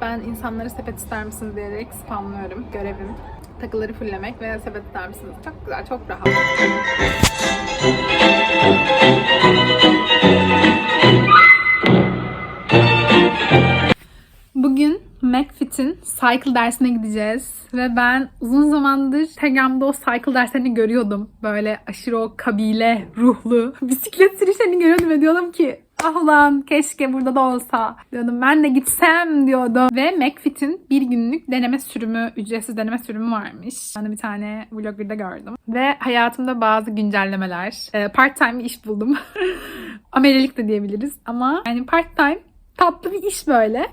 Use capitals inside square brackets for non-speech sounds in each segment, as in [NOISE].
Ben insanlara sepet ister misiniz diyerek spamlıyorum. Görevim. Takıları fulllemek ve sepet ister misiniz? Çok güzel, çok rahat. Bugün McFit'in cycle dersine gideceğiz. Ve ben uzun zamandır Instagram'da o cycle derslerini görüyordum. Böyle aşırı o kabile ruhlu bisiklet sürüşlerini görüyordum ve diyordum ki ah ulan keşke burada da olsa diyordum. Ben de gitsem diyordum. Ve McFit'in bir günlük deneme sürümü, ücretsiz deneme sürümü varmış. Ben de bir tane vlogger'da gördüm. Ve hayatımda bazı güncellemeler. Ee, part time bir iş buldum. [LAUGHS] Amelilik de diyebiliriz. Ama yani part time tatlı bir iş böyle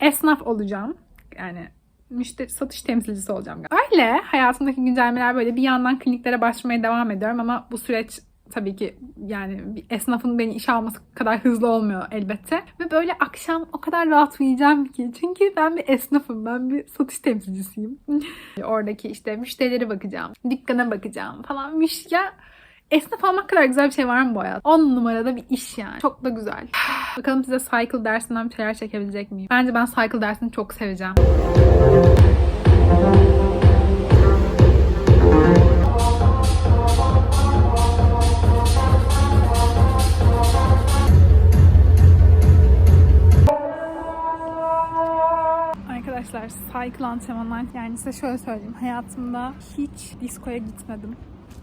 esnaf olacağım. Yani müşteri satış temsilcisi olacağım. Öyle hayatımdaki güncellemeler böyle bir yandan kliniklere başvurmaya devam ediyorum ama bu süreç tabii ki yani bir esnafın beni işe alması kadar hızlı olmuyor elbette. Ve böyle akşam o kadar rahat uyuyacağım ki. Çünkü ben bir esnafım. Ben bir satış temsilcisiyim. [LAUGHS] Oradaki işte müşterilere bakacağım. Dükkana bakacağım falan. Müş Esnaf olmak kadar güzel bir şey var mı bu hayat? 10 numarada bir iş yani. Çok da güzel. [SIGHS] Bakalım size cycle dersinden bir şeyler çekebilecek miyim? Bence ben cycle dersini çok seveceğim. Cycle antrenmanlar yani size şöyle söyleyeyim. Hayatımda hiç diskoya gitmedim.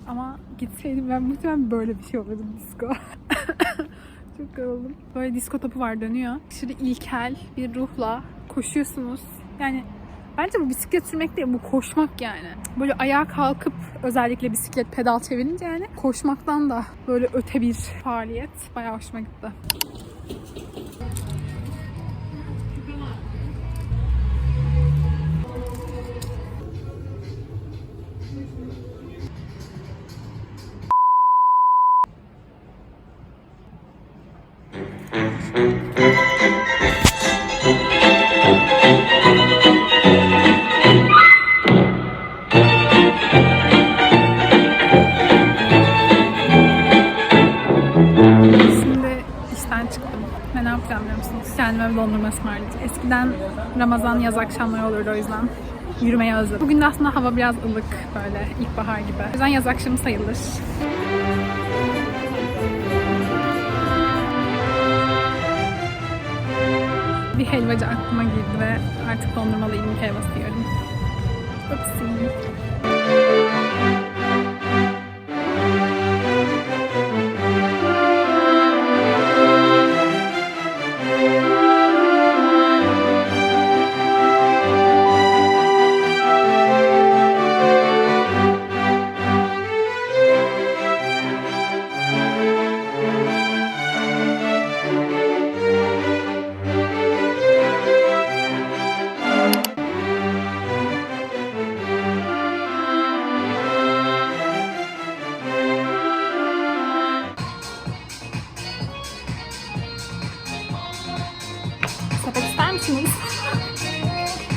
Ama gitseydim ben muhtemelen böyle bir şey olurdu disko. [LAUGHS] Çok yoruldum. Böyle disko topu var dönüyor. Aşırı ilkel bir ruhla koşuyorsunuz. Yani bence bu bisiklet sürmek değil bu koşmak yani. Böyle ayağa kalkıp özellikle bisiklet pedal çevirince yani koşmaktan da böyle öte bir faaliyet. Bayağı hoşuma gitti. Ismarlayacağım. Eskiden Ramazan yaz akşamları olurdu o yüzden. Yürümeye özledim. Bugün de aslında hava biraz ılık böyle ilkbahar gibi. O yüzden yaz akşamı sayılır. Bir helvacı aklıma girdi ve artık dondurmalı irmik helvası yiyorum. Upsi.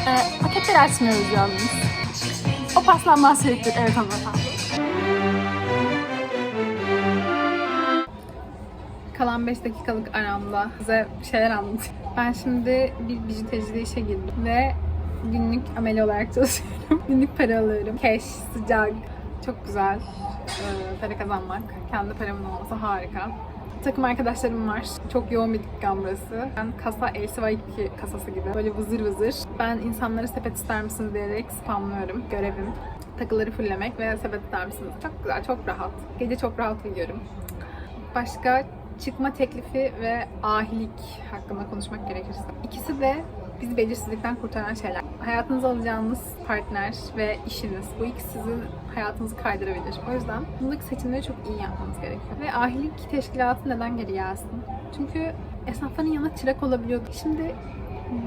Ee, paketleri açmıyoruz yalnız. O paslanmaz içeriktir. Evet hanımefendi. Kalan 5 dakikalık aramda size bir şeyler anlatayım. Ben şimdi bir bijutericide işe girdim ve günlük ameli olarak [LAUGHS] çalışıyorum. günlük para alıyorum. Cash, sıcak. Çok güzel ee, para kazanmak. Kendi paramın olması harika. Takım arkadaşlarım var. Çok yoğun bir dükkan burası. Ben kasa LCY2 kasası gibi. Böyle vızır vızır. Ben insanlara sepet ister misiniz diyerek spamlıyorum. Görevim. Takıları fulllemek ve sepet ister misiniz? Çok güzel, çok rahat. Gece çok rahat uyuyorum. Başka çıkma teklifi ve ahilik hakkında konuşmak gerekirse. İkisi de bizi belirsizlikten kurtaran şeyler. Hayatınıza alacağınız partner ve işiniz. Bu ikisi sizin hayatınızı kaydırabilir. O yüzden bundaki seçimleri çok iyi yapmanız gerekiyor. Ve ahilik teşkilatı neden geri gelsin? Çünkü esnafların yanına çırak olabiliyordu. Şimdi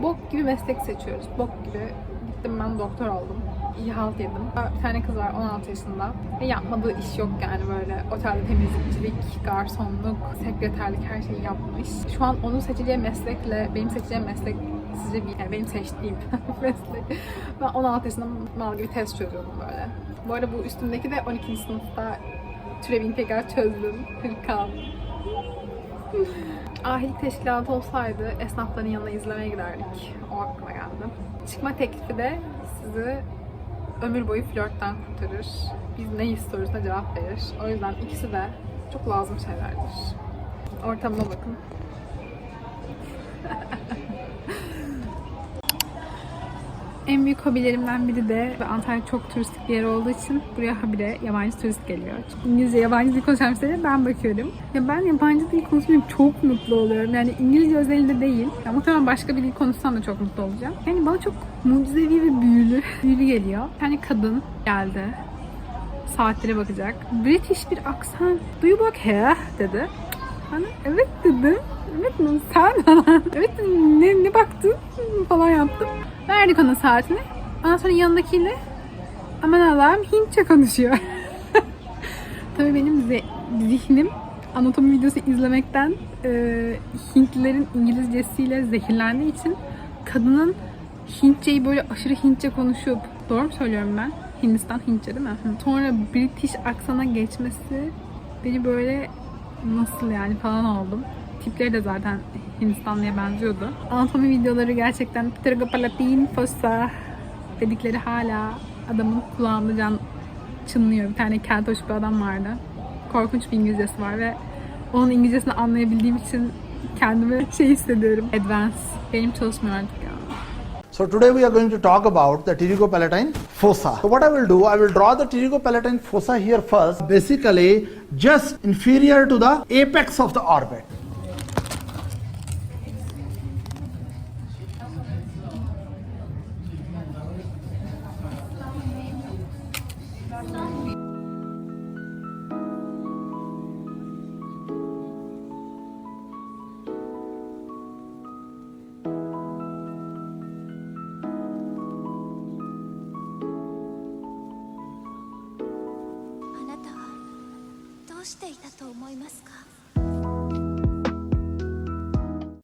bok gibi meslek seçiyoruz. Bok gibi. Gittim ben doktor oldum. İyi halt yedim. Bir tane kız var 16 yaşında. Ve yapmadığı iş yok yani böyle otelde temizlikçilik, garsonluk, sekreterlik her şeyi yapmış. Şu an onun seçeceği meslekle benim seçeceğim meslek sizce bir, yani benim seçtiğim [LAUGHS] meslek. Ben 16 yaşında mal gibi test çözüyordum böyle. Bu arada bu üstümdeki de 12. sınıfta türevini tekrar çözdüm. Hırkam. [LAUGHS] Ahilik teşkilatı olsaydı esnafların yanına izlemeye giderdik. O aklıma geldi. Çıkma teklifi de sizi ömür boyu flörtten kurtarır. Biz ne istiyoruz'a cevap verir. O yüzden ikisi de çok lazım şeylerdir. Ortamına bakın. [LAUGHS] En büyük hobilerimden biri de Antalya çok turistik bir yer olduğu için buraya habire yabancı turist geliyor. Çünkü İngilizce, yabancı dil konuşan müşterilere ben bakıyorum. Ya ben yabancı dil konuşmayıp çok mutlu oluyorum. Yani İngilizce özelinde değil. Ya muhtemelen başka bir dil konuşsam da çok mutlu olacağım. Yani bana çok mucizevi ve büyülü, büyülü geliyor. Tane kadın geldi. Saatlere bakacak. British bir aksan. Do you work here? dedi. Bana evet dedim. Evet mi? Sen. [LAUGHS] Evet. Ne, ne baktın? Falan yaptım. Verdik ona saatini. Ondan sonra yanındakiyle aman Allah'ım Hintçe konuşuyor. [LAUGHS] Tabii benim zihnim anatomi videosu izlemekten e, Hintlilerin İngilizcesiyle zehirlendiği için kadının Hintçeyi böyle aşırı Hintçe konuşup doğru mu söylüyorum ben? Hindistan Hintçe değil mi? Sonra British aksana geçmesi beni böyle nasıl yani falan oldum. Tipleri de zaten Hindistanlıya benziyordu. Anatomi videoları gerçekten Ptergopalatin fossa dedikleri hala adamın kulağında can çınlıyor. Bir tane keltoş bir adam vardı. Korkunç bir İngilizcesi var ve onun İngilizcesini anlayabildiğim için kendimi şey hissediyorum. Advance. Benim çalışmıyor artık. So today we are going to talk about the pterygopalatine fossa. So what I will do, I will draw the pterygopalatine fossa here first. Basically, just inferior to the apex of the orbit. "と思いますか？